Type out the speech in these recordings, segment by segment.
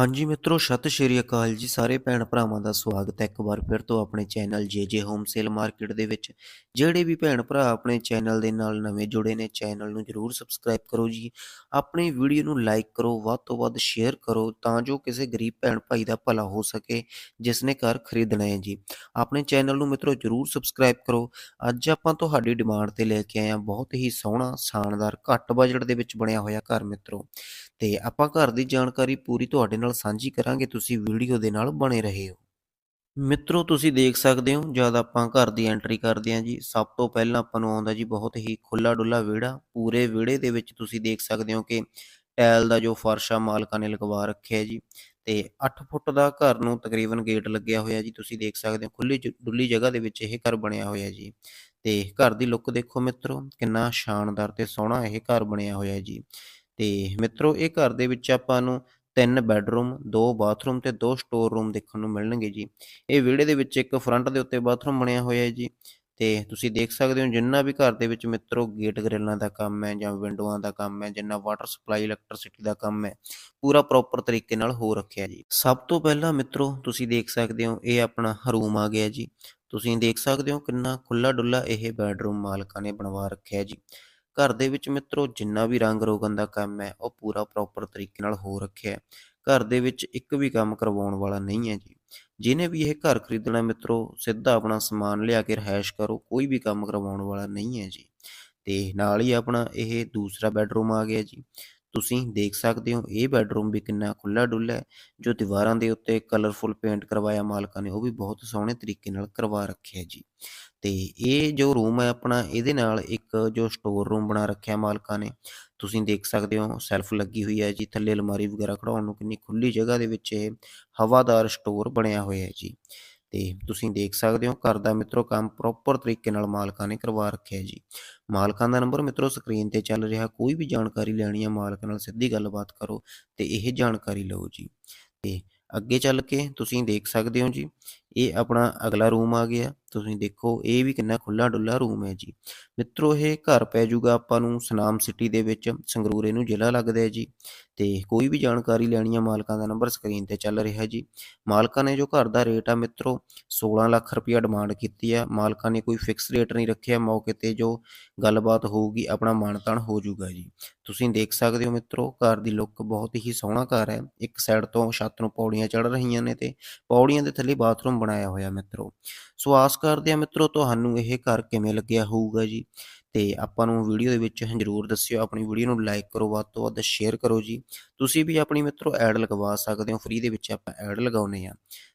ਹਾਂਜੀ ਮਿੱਤਰੋ, ਸਤਿ ਸ਼੍ਰੀ ਅਕਾਲ ਜੀ ਸਾਰੇ ਭੈਣ ਭਰਾਵਾਂ ਦਾ ਸਵਾਗਤ ਹੈ ਇੱਕ ਵਾਰ ਫਿਰ ਤੋਂ ਆਪਣੇ channel JJ home sale market ਦੇ ਵਿੱਚ। ਜਿਹੜੇ ਵੀ ਭੈਣ ਭਰਾ ਆਪਣੇ ਚੈਨਲ ਦੇ ਨਾਲ ਨਵੇਂ ਜੁੜੇ ਨੇ, ਚੈਨਲ ਨੂੰ ਜਰੂਰ ਸਬਸਕ੍ਰਾਈਬ ਕਰੋ ਜੀ। ਆਪਣੀ ਵੀਡੀਓ ਨੂੰ ਲਾਈਕ ਕਰੋ, ਵੱਧ ਤੋਂ ਵੱਧ ਸ਼ੇਅਰ ਕਰੋ ਤਾਂ ਜੋ ਕਿਸੇ ਗਰੀਬ ਭੈਣ ਭਾਈ ਦਾ ਭਲਾ ਹੋ ਸਕੇ, ਜਿਸ ਨੇ ਘਰ ਖਰੀਦਣਾ ਹੈ ਜੀ। ਆਪਣੇ ਚੈਨਲ ਨੂੰ ਮਿੱਤਰੋ ਜਰੂਰ ਸਬਸਕ੍ਰਾਈਬ ਕਰੋ। ਅੱਜ ਆਪਾਂ ਤੁਹਾਡੀ ਡਿਮਾਂਡ ਤੇ ਲੈ ਕੇ ਆਏ ਹਾਂ ਬਹੁਤ ਹੀ ਸੋਹਣਾ, ਸ਼ਾਨਦਾਰ, ਘੱਟ ਬਜਟ ਦੇ ਵਿੱਚ ਬਣਿਆ ਹੋਇਆ ਘਰ ਮਿੱਤਰੋ। ਤੇ ਆਪਾਂ ਘਰ ਦੀ ਜਾਣਕਾਰੀ ਪੂਰੀ ਤੁਹਾਡੇ ਨਾਲ ਸਾਂਝੀ ਕਰਾਂਗੇ, ਤੁਸੀਂ ਵੀਡੀਓ ਦੇ ਨਾਲ ਬਣੇ ਰਹੋ ਮਿੱਤਰੋ, ਤੁਸੀਂ ਦੇਖ ਸਕਦੇ ਹੋ, ਜਦ ਆਪਾਂ ਘਰ ਦੀ ਐਂਟਰੀ ਕਰਦੇ ਹਾਂ ਜੀ, ਸਭ ਤੋਂ ਪਹਿਲਾਂ ਆਪਾਂ ਨੂੰ ਆਉਂਦਾ ਜੀ ਬਹੁਤ ਹੀ ਖੁੱਲਾ ਡੁੱਲਾ ਵਿਹੜਾ। ਪੂਰੇ ਵਿਹੜੇ ਦੇ ਵਿੱਚ ਤੁਸੀਂ ਦੇਖ ਸਕਦੇ ਹੋ ਕਿ ਟਾਇਲ ਦਾ ਜੋ ਫਰਸ਼ ਮਾਲਕਾਂ ਨੇ ਲਗਵਾ ਰੱਖਿਆ ਜੀ। ਤੇ 8 ਫੁੱਟ ਦਾ ਘਰ ਨੂੰ ਤਕਰੀਬਨ ਗੇਟ ਲੱਗਿਆ ਹੋਇਆ ਜੀ, ਤੁਸੀਂ ਦੇਖ ਸਕਦੇ ਹੋ ਖੁੱਲੀ ਡੁੱਲੀ ਜਗ੍ਹਾ ਦੇ ਵਿੱਚ ਇਹ ਘਰ ਬਣਿਆ ਹੋਇਆ ਜੀ। ਤੇ ਘਰ ਦੀ ਲੁੱਕ ਦੇਖੋ ਮਿੱਤਰੋ, ਕਿੰਨਾ ਸ਼ਾਨਦਾਰ ਤੇ ਸੋਹਣਾ ਇਹ ਘਰ ਬਣਿਆ ਹੋਇਆ ਜੀ। ਤੇ ਮਿੱਤਰੋ, ਇਹ ਘਰ ਦੇ ਵਿੱਚ ਆਪਾਂ ਨੂੰ ਤਿੰਨ ਬੈੱਡਰੂਮ, ਦੋ ਬਾਥਰੂਮ ਤੇ ਦੋ ਸਟੋਰ ਰੂਮ ਦੇਖਣ ਨੂੰ ਮਿਲਣਗੇ ਜੀ। ਇਹ ਵਿਹੜੇ ਦੇ ਵਿੱਚ ਇੱਕ ਫਰੰਟ ਦੇ ਉੱਤੇ ਬਾਥਰੂਮ ਬਣਿਆ ਹੋਇਆ ਹੈ ਜੀ। ਤੇ ਤੁਸੀਂ ਦੇਖ ਸਕਦੇ ਹੋ ਜਿੰਨਾ ਵੀ ਘਰ ਦੇ ਵਿੱਚ ਮਿੱਤਰੋ ਗੇਟ ਗ੍ਰਿਲਾਂ ਦਾ ਕੰਮ ਹੈ ਜਾਂ ਵਿੰਡੋਆਂ ਦਾ ਕੰਮ ਹੈ, ਜਿੰਨਾ ਵਾਟਰ ਸਪਲਾਈ, ਇਲੈਕਟ੍ਰਿਸਿਟੀ ਦਾ ਕੰਮ ਹੈ, ਪੂਰਾ ਪ੍ਰੋਪਰ ਤਰੀਕੇ ਨਾਲ ਹੋ ਰੱਖਿਆ ਜੀ। ਸਭ ਤੋਂ ਪਹਿਲਾਂ ਮਿੱਤਰੋ ਤੁਸੀਂ ਦੇਖ ਸਕਦੇ ਹੋ ਇਹ ਆਪਣਾ ਰੂਮ ਆ ਗਿਆ ਜੀ। ਤੁਸੀਂ ਦੇਖ ਸਕਦੇ ਹੋ ਕਿੰਨਾ ਖੁੱਲਾ ਡੁੱਲਾ ਇਹ ਬੈਡਰੂਮ ਮਾਲਕਾਂ ਨੇ ਬਣਵਾ ਰੱਖਿਆ ਜੀ। ਘਰ ਦੇ ਵਿੱਚ ਮਿੱਤਰੋ, ਜਿੰਨਾ ਵੀ ਰੰਗ ਰੋਗਨ ਦਾ ਕੰਮ ਹੈ, ਉਹ ਪੂਰਾ ਪ੍ਰੋਪਰ ਤਰੀਕੇ ਨਾਲ ਹੋ ਰੱਖਿਆ ਘਰ ਦੇ ਵਿੱਚ ਇੱਕ ਵੀ ਕੰਮ ਕਰਵਾਉਣ ਵਾਲਾ ਨਹੀਂ ਹੈ ਜੀ। ਜਿਹਨੇ ਵੀ ਇਹ ਘਰ ਖਰੀਦਣਾ ਮਿੱਤਰੋ, ਸਿੱਧਾ ਆਪਣਾ ਸਮਾਨ ਲਿਆ ਕੇ ਰਹਿائش ਕਰੋ, ਕੋਈ ਵੀ ਕੰਮ ਕਰਵਾਉਣ ਵਾਲਾ ਨਹੀਂ ਹੈ ਜੀ। ਤੇ ਨਾਲ ਹੀ ਆਪਣਾ ਇਹ ਦੂਸਰਾ ਬੈਡਰੂਮ ਆ ਗਿਆ ਜੀ। ਤੁਸੀਂ ਦੇਖ ਸਕਦੇ ਹੋ, ਇਹ ਬੈਡਰੂਮ ਵੀ ਕਿੰਨਾ ਖੁੱਲਾ ਡੁੱਲਾ ਹੈ, ਜੋ ਦੀਵਾਰਾਂ ਦੇ ਉੱਤੇ ਕਲਰਫੁਲ ਪੇਂਟ ਕਰਵਾਇਆ ਮਾਲਕਾਂ ਨੇ, ਉਹ ਵੀ ਬਹੁਤ ਸੋਹਣੇ ਤਰੀਕੇ ਨਾਲ ਕਰਵਾ ਰੱਖਿਆ ਜੀ। ਤੇ ਇਹ ਜੋ ਰੂਮ ਹੈ ਆਪਣਾ, ਇਹਦੇ ਨਾਲ ਇੱਕ ਜੋ ਸਟੋਰ ਰੂਮ ਬਣਾ ਰੱਖਿਆ ਮਾਲਕਾਂ ਨੇ, ਤੁਸੀਂ ਦੇਖ ਸਕਦੇ ਹੋ ਸੈਲਫ ਲੱਗੀ ਹੋਈ ਹੈ ਜੀ, ਥੱਲੇ ਅਲਮਾਰੀ ਵਗੈਰਾ ਖੜਾਉਣ ਨੂੰ ਕਿੰਨੀ ਖੁੱਲੀ ਜਗ੍ਹਾ ਦੇ ਵਿੱਚ ਇਹ ਹਵਾਦਾਰ ਸਟੋਰ ਬਣਿਆ ਹੋਇਆ ਹੈ ਜੀ। ਤੇ ਤੁਸੀਂ ਦੇਖ ਸਕਦੇ ਹੋ ਘਰ ਦਾ ਮਿੱਤਰੋ ਕੰਮ ਪ੍ਰੋਪਰ ਤਰੀਕੇ ਨਾਲ ਮਾਲਕਾਂ ਨੇ ਕਰਵਾ ਰੱਖਿਆ ਜੀ। ਮਾਲਕਾਂ ਦਾ ਨੰਬਰ ਮਿੱਤਰੋ ਸਕਰੀਨ ਤੇ ਚੱਲ ਰਿਹਾ, ਕੋਈ ਵੀ ਜਾਣਕਾਰੀ ਲੈਣੀ ਹੈ ਮਾਲਕ ਨਾਲ ਸਿੱਧੀ ਗੱਲਬਾਤ ਕਰੋ ਤੇ ਇਹ ਜਾਣਕਾਰੀ ਲਓ ਜੀ। ਤੇ ਅੱਗੇ ਚੱਲ ਕੇ ਤੁਸੀਂ ਦੇਖ ਸਕਦੇ ਹੋ ਜੀ, ਇਹ ਆਪਣਾ ਅਗਲਾ ਰੂਮ ਆ ਗਿਆ। ਤੁਸੀਂ ਦੇਖੋ, ਇਹ ਵੀ ਕਿੰਨਾ ਖੁੱਲਾ ਡੁੱਲਾ ਰੂਮ ਹੈ ਜੀ। ਮਿੱਤਰੋ, ਇਹ ਘਰ ਪੈ ਜਾਊਗਾ ਆਪਾਂ ਨੂੰ ਸੁਨਾਮ ਸਿਟੀ ਦੇ ਵਿੱਚ, ਸੰਗਰੂਰ ਨੂੰ ਜ਼ਿਲ੍ਹਾ ਲੱਗਦਾ ਹੈ ਜੀ। ਤੇ ਕੋਈ ਵੀ ਜਾਣਕਾਰੀ ਲੈਣੀ ਹੈ ਮਾਲਕਾਂ ਦਾ ਨੰਬਰ ਸਕਰੀਨ ਤੇ ਚੱਲ ਰਿਹਾ ਜੀ। ਮਾਲਕਾਂ ਨੇ ਜੋ ਘਰ ਦਾ ਰੇਟ ਆ ਮਿੱਤਰੋ 16 ਲੱਖ ਰੁਪਇਆ ਡਿਮਾਂਡ ਕੀਤੀ ਹੈ ਮਾਲਕਾਂ ਨੇ ਕੋਈ ਫਿਕਸ ਰੇਟ ਨਹੀਂ ਰੱਖਿਆ, ਮੌਕੇ ਤੇ ਜੋ ਗੱਲਬਾਤ ਹੋਊਗੀ, ਆਪਣਾ ਮਾਨਤਾਨ ਹੋ ਜਾਊਗਾ ਜੀ। ਤੁਸੀਂ ਦੇਖ ਸਕਦੇ ਹੋ ਮਿੱਤਰੋ, ਘਰ ਦੀ ਲੁੱਕ ਬਹੁਤ ਹੀ ਸੋਹਣਾ ਘਰ ਹੈ। ਇੱਕ ਸਾਈਡ ਤੋਂ ਛੱਤ ਨੂੰ ਪੌੜੀਆਂ ਚੜ ਰਹੀਆਂ ਨੇ ਤੇ ਪੌੜੀਆਂ ਦੇ ਥੱਲੇ ਬਾਥਰੂਮ ਬਣਾਇਆ ਹੋਇਆ ਮਿੱਤਰੋ। ਸੋ ਆਸ ਕਰਦੇ ਆ ਮਿੱਤਰੋ, ਤੁਹਾਨੂੰ ਇਹ ਘਰ ਕਿਵੇਂ ਲੱਗਿਆ ਹੋਊਗਾ ਜੀ? ਤੇ ਆਪਾਂ ਨੂੰ ਵੀਡੀਓ ਦੇ ਵਿੱਚ ਜਰੂਰ ਦੱਸਿਓ, ਆਪਣੀ ਵੀਡੀਓ ਨੂੰ ਲਾਈਕ ਕਰੋ, ਵੱਧ ਤੋਂ ਵੱਧ ਸ਼ੇਅਰ ਕਰੋ ਜੀ। ਤੁਸੀਂ ਵੀ ਆਪਣੀ ਮਿੱਤਰੋ ਐਡ ਲਗਵਾ ਸਕਦੇ ਹੋ ਫ੍ਰੀ ਦੇ ਵਿੱਚ ਆਪਾਂ ਐਡ ਲਗਾਉਨੇ ਆ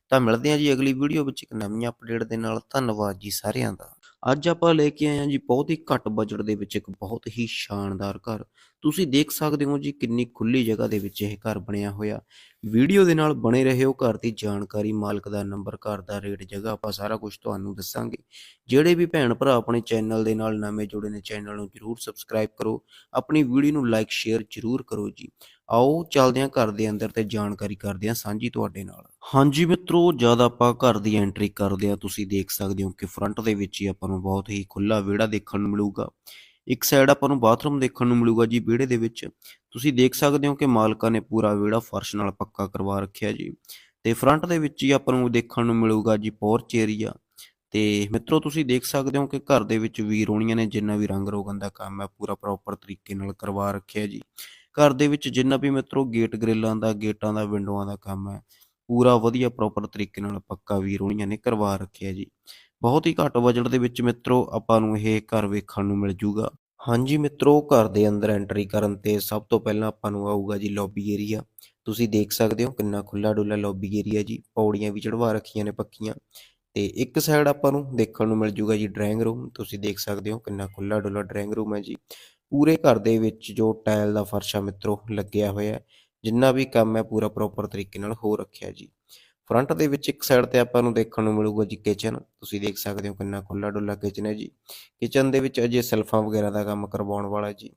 ਤਾਂ ਮਿਲਦੇ ਹਾਂ ਜੀ ਅਗਲੀ ਵੀਡੀਓ ਵਿੱਚ ਇੱਕ ਨਵੀਂ ਅਪਡੇਟ ਦੇ ਨਾਲ। ਧੰਨਵਾਦ ਜੀ ਸਾਰਿਆਂ ਦਾ। ਅੱਜ ਆਪਾਂ ਲੈ ਕੇ ਆਏ ਹਾਂ ਜੀ ਬਹੁਤ ਹੀ ਘੱਟ ਬਜਟ ਦੇ ਵਿੱਚ ਇੱਕ ਬਹੁਤ ਹੀ ਸ਼ਾਨਦਾਰ ਘਰ। ਤੁਸੀਂ ਦੇਖ ਸਕਦੇ ਹੋ ਜੀ ਕਿੰਨੀ ਖੁੱਲੀ ਜਗ੍ਹਾ ਦੇ ਵਿੱਚ ਇਹ ਘਰ ਬਣਿਆ ਹੋਇਆ। ਵੀਡੀਓ ਦੇ ਨਾਲ ਬਣੇ ਰਹੋ, ਘਰ ਦੀ ਜਾਣਕਾਰੀ, ਮਾਲਕ ਦਾ ਨੰਬਰ, ਘਰ ਦਾ ਰੇਟ, ਜਗ੍ਹਾ, ਆਪਾਂ ਸਾਰਾ ਕੁਝ ਤੁਹਾਨੂੰ ਦੱਸਾਂਗੇ। ਜਿਹੜੇ ਵੀ ਭੈਣ ਭਰਾ ਆਪਣੇ ਚੈਨਲ ਦੇ ਨਾਲ ਨਵੇਂ ਜੁੜੇ ਨੇ, ਚੈਨਲ ਨੂੰ ਜਰੂਰ ਸਬਸਕ੍ਰਾਈਬ ਕਰੋ, ਆਪਣੀ ਵੀਡੀਓ ਨੂੰ ਲਾਈਕ, ਸ਼ੇਅਰ ਜਰੂਰ ਕਰੋ ਜੀ। ਆਓ ਚੱਲਦੇ ਹਾਂ ਘਰ ਦੇ ਅੰਦਰ ਤੇ ਜਾਣਕਾਰੀ ਕਰਦੇ ਹਾਂ ਸਾਂਝੀ ਤੁਹਾਡੇ ਨਾਲ। ਹਾਂਜੀ ਮਿੱਤਰੋ, ਜਦ ਆਪਾਂ ਘਰ ਦੀ ਐਂਟਰੀ ਕਰਦੇ ਆ ਤੁਸੀਂ ਦੇਖ ਸਕਦੇ ਹੋ ਕਿ ਫਰੰਟ ਦੇ ਵਿੱਚ ਹੀ ਆਪਾਂ ਨੂੰ ਬਹੁਤ ਹੀ ਖੁੱਲਾ ਵਿਹੜਾ ਦੇਖਣ ਨੂੰ ਮਿਲੂਗਾ। ਇੱਕ ਸਾਈਡ ਆਪਾਂ ਨੂੰ ਬਾਥਰੂਮ ਦੇਖਣ ਨੂੰ ਮਿਲੂਗਾ ਜੀ ਵਿਹੜੇ ਦੇ ਵਿੱਚ। ਤੁਸੀਂ ਦੇਖ ਸਕਦੇ ਹੋ ਕਿ ਮਾਲਕਾਂ ਨੇ ਪੂਰਾ ਵਿਹੜਾ ਫਰਸ਼ ਨਾਲ ਪੱਕਾ ਕਰਵਾ ਰੱਖਿਆ ਜੀ। ਤੇ ਫਰੰਟ ਦੇ ਵਿੱਚ ਹੀ ਆਪਾਂ ਨੂੰ ਦੇਖਣ ਨੂੰ ਮਿਲੂਗਾ ਜੀ ਪੋਰਚ ਏਰੀਆ ਤੇ ਮਿੱਤਰੋ, ਤੁਸੀਂ ਦੇਖ ਸਕਦੇ ਹੋ ਕਿ ਘਰ ਦੇ ਵਿੱਚ ਵੀਰੋਣੀਆਂ ਨੇ, ਜਿੰਨਾ ਵੀ ਰੰਗ ਰੋਗਨ ਦਾ ਕੰਮ ਹੈ, ਪੂਰਾ ਪ੍ਰੋਪਰ ਤਰੀਕੇ ਨਾਲ ਕਰਵਾ ਰੱਖਿਆ ਜੀ। ਘਰ ਦੇ ਵਿੱਚ ਜਿੰਨਾ ਵੀ ਮਿੱਤਰੋ ਗੇਟ ਗ੍ਰਿਲਾਂ ਦਾ ਗੇਟਾਂ ਦਾ ਵਿੰਡੋਆਂ ਦਾ ਕੰਮ ਹੈ, ਪੂਰਾ ਵਧੀਆ ਪ੍ਰੋਪਰ ਤਰੀਕੇ ਨਾਲ ਪੱਕਾ ਵੀਰੋਣੀਆਂ ਨੇ ਕਰਵਾ ਰੱਖਿਆ ਜੀ। ਬਹੁਤ ਹੀ ਘੱਟ ਬਜਟ ਦੇ ਵਿੱਚ ਮਿੱਤਰੋ, ਆਪਾਂ ਨੂੰ ਇਹ ਘਰ ਵੇਖਣ ਨੂੰ ਮਿਲ ਜੂਗਾ। ਹਾਂਜੀ ਮਿੱਤਰੋ ਘਰ ਦੇ ਅੰਦਰ ਐਂਟਰੀ ਕਰਨ ਤੇ ਸਭ ਤੋਂ ਪਹਿਲਾਂ ਆਪਾਂ ਨੂੰ ਆਊਗਾ ਜੀ ਲੌਬੀ ਏਰੀਆ ਤੁਸੀਂ ਦੇਖ ਸਕਦੇ ਹੋ ਕਿੰਨਾ ਖੁੱਲਾ ਡੁੱਲਾ ਲੌਬੀ ਏਰੀਆ ਜੀ। ਪੌੜੀਆਂ ਵੀ ਚੜਵਾ ਰੱਖੀਆਂ ਨੇ ਪੱਕੀਆਂ। ਤੇ ਇੱਕ ਸਾਈਡ ਆਪਾਂ ਨੂੰ ਦੇਖਣ ਨੂੰ ਮਿਲ ਜੂਗਾ ਜੀ ਡਰਾਇੰਗ ਰੂਮ ਤੁਸੀਂ ਦੇਖ ਸਕਦੇ ਹੋ ਕਿੰਨਾ ਖੁੱਲਾ ਡੁੱਲਾ ਡਰਾਇੰਗ ਰੂਮ ਹੈ ਜੀ। ਪੂਰੇ ਘਰ ਦੇ ਵਿੱਚ ਜੋ ਟਾਇਲ ਦਾ ਫਰਸ਼ ਆ ਮਿੱਤਰੋ, ਲੱਗਿਆ ਹੋਇਆ ਜਿੰਨਾ ਵੀ ਕੰਮ ਹੈ ਪੂਰਾ ਪ੍ਰੋਪਰ ਤਰੀਕੇ ਨਾਲ ਹੋ ਰੱਖਿਆ ਜੀ। ਫਰੰਟ ਦੇ ਵਿੱਚ ਇੱਕ ਸਾਈਡ ਤੇ ਆਪਾਂ ਨੂੰ ਦੇਖਣ ਨੂੰ ਮਿਲੂਗਾ ਜੀ ਕਿਚਨ ਤੁਸੀਂ ਦੇਖ ਸਕਦੇ ਹੋ ਕਿੰਨਾ ਖੁੱਲਾ ਡੁੱਲਾ ਕਿਚਨ ਹੈ ਜੀ। ਕਿਚਨ ਦੇ ਵਿੱਚ ਅਜੇ ਸੈਲਫਾਂ ਵਗੈਰਾ ਦਾ ਕੰਮ ਕਰਵਾਉਣ ਵਾਲਾ ਜੀ।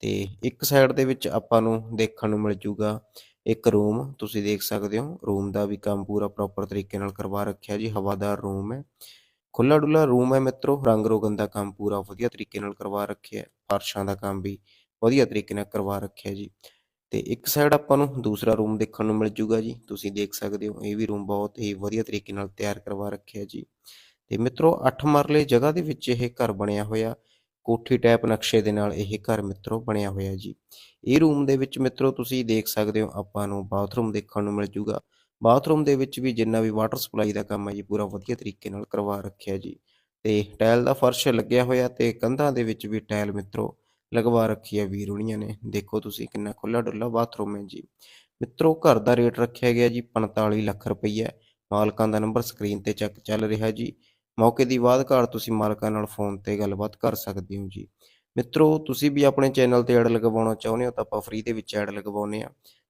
ਤੇ ਇੱਕ ਸਾਈਡ ਦੇ ਵਿੱਚ ਆਪਾਂ ਨੂੰ ਦੇਖਣ ਨੂੰ ਮਿਲ ਜੂਗਾ ਇੱਕ ਰੂਮ ਤੁਸੀਂ ਦੇਖ ਸਕਦੇ ਹੋ ਰੂਮ ਦਾ ਵੀ ਕੰਮ ਪੂਰਾ ਪ੍ਰੋਪਰ ਤਰੀਕੇ ਨਾਲ ਕਰਵਾ ਰੱਖਿਆ ਜੀ। ਹਵਾਦਾਰ ਰੂਮ ਹੈ। ਖੁੱਲਾ ਡੁੱਲਾ ਰੂਮ ਹੈ ਮਿੱਤਰੋ। ਰੰਗ ਰੋਗਨ ਦਾ ਕੰਮ ਪੂਰਾ ਵਧੀਆ ਤਰੀਕੇ ਨਾਲ ਕਰਵਾ ਰੱਖਿਆ ਹੈ। ਫਰਸ਼ਾਂ ਦਾ ਕੰਮ ਵੀ ਵਧੀਆ ਤਰੀਕੇ ਨਾਲ ਕਰਵਾ ਰੱਖਿਆ ਜੀ। ਤੇ ਇੱਕ ਸਾਈਡ ਆਪਾਂ ਨੂੰ ਦੂਸਰਾ ਰੂਮ ਦੇਖਣ ਨੂੰ ਮਿਲ ਜੂਗਾ ਜੀ। ਤੁਸੀਂ ਦੇਖ ਸਕਦੇ ਹੋ, ਇਹ ਵੀ ਰੂਮ ਬਹੁਤ ਹੀ ਵਧੀਆ ਤਰੀਕੇ ਨਾਲ ਤਿਆਰ ਕਰਵਾ ਰੱਖਿਆ ਜੀ। ਤੇ ਮਿੱਤਰੋ 8 ਮਰਲੇ ਜਗ੍ਹਾ ਦੇ ਵਿੱਚ ਇਹ ਘਰ ਬਣਿਆ ਹੋਇਆ, ਕੋਠੀ ਟਾਈਪ ਨਕਸ਼ੇ ਦੇ ਨਾਲ ਇਹ ਘਰ ਮਿੱਤਰੋ ਬਣਿਆ ਹੋਇਆ ਜੀ। ਇਹ ਰੂਮ ਦੇ ਵਿੱਚ ਮਿੱਤਰੋ, ਤੁਸੀਂ ਦੇਖ ਸਕਦੇ ਹੋ, ਆਪਾਂ ਨੂੰ ਬਾਥਰੂਮ ਦੇਖਣ ਨੂੰ ਮਿਲ ਜੂਗਾ। ਬਾਥਰੂਮ ਦੇ ਵਿੱਚ ਵੀ ਜਿੰਨਾ ਵੀ ਵਾਟਰ ਸਪਲਾਈ ਦਾ ਕੰਮ ਹੈ ਜੀ, ਪੂਰਾ ਵਧੀਆ ਤਰੀਕੇ ਨਾਲ ਕਰਵਾ ਰੱਖਿਆ ਜੀ। ਤੇ ਟਾਇਲ ਦਾ ਫਰਸ਼ ਲੱਗਿਆ ਹੋਇਆ ਤੇ ਕੰਧਾਂ ਦੇ ਵਿੱਚ ਵੀ ਟਾਇਲ ਮਿੱਤਰੋ ਲਗਵਾ ਰੱਖੀ ਹੈ ਵੀਰ ਹੋਣੀਆਂ ਨੇ। ਦੇਖੋ ਤੁਸੀਂ ਕਿੰਨਾ ਖੁੱਲਾ ਡੁੱਲਾ ਬਾਥਰੂਮ ਹੈ ਜੀ। ਮਿੱਤਰੋ ਘਰ ਦਾ ਰੇਟ ਰੱਖਿਆ ਗਿਆ ਜੀ 45 ਲੱਖ ਰੁਪਈਆ ਮਾਲਕਾਂ ਦਾ ਨੰਬਰ ਸਕਰੀਨ ਤੇ ਚੱਕ ਚੱਲ ਰਿਹਾ ਜੀ। ਮੌਕੇ ਦੀ ਬਾਅਦ ਘਰ ਤੁਸੀਂ ਮਾਲਕਾਂ ਨਾਲ ਫੋਨ ਤੇ ਗੱਲਬਾਤ ਕਰ ਸਕਦੇ ਹੋ ਜੀ। ਮਿੱਤਰੋ ਤੁਸੀਂ ਵੀ ਆਪਣੇ ਚੈਨਲ ਤੇ ਐਡ ਲਗਵਾਉਣਾ ਚਾਹੁੰਦੇ ਹੋ ਤਾਂ ਆਪਾਂ ਫ੍ਰੀ ਦੇ ਵਿੱਚ ਐਡ ਲਗਵਾਉਂਦੇ ਆ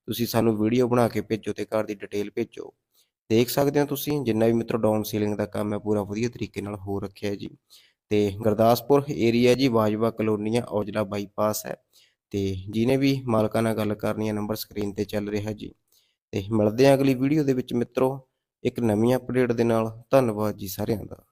ਤੁਸੀਂ ਸਾਨੂੰ ਵੀਡੀਓ ਬਣਾ ਕੇ ਭੇਜੋ ਤੇ ਘਰ ਦੀ ਡਿਟੇਲ ਭੇਜੋ। ਦੇਖ ਸਕਦੇ ਹੋ ਤੁਸੀਂ ਜਿੰਨਾ ਵੀ ਮਿੱਤਰੋ ਡਾਊਨ ਸੀਲਿੰਗ ਦਾ ਕੰਮ ਹੈ ਪੂਰਾ ਵਧੀਆ ਤਰੀਕੇ ਨਾਲ ਹੋ ਰੱਖਿਆ ਹੈ ਜੀ। ਤੇ ਗੁਰਦਾਸਪੁਰ ਏਰੀਆ ਜੀ ਬਾਜਵਾ ਕਲੋਨੀਆ ਔਜਲਾ ਬਾਈਪਾਸ ਹੈ ਤੇ ਜਿਹਨੇ ਵੀ ਮਾਲਕਾਂ ਨਾਲ ਗੱਲ ਕਰਨੀ ਹੈ ਨੰਬਰ ਸਕਰੀਨ ਤੇ ਚੱਲ ਰਿਹਾ ਜੀ। ਤੇ ਮਿਲਦੇ ਹਾਂ ਅਗਲੀ ਵੀਡੀਓ ਦੇ ਵਿੱਚ ਮਿੱਤਰੋ, ਇੱਕ ਨਵੀਂ ਅਪਡੇਟ ਦੇ ਨਾਲ, ਧੰਨਵਾਦ ਜੀ ਸਾਰਿਆਂ ਦਾ।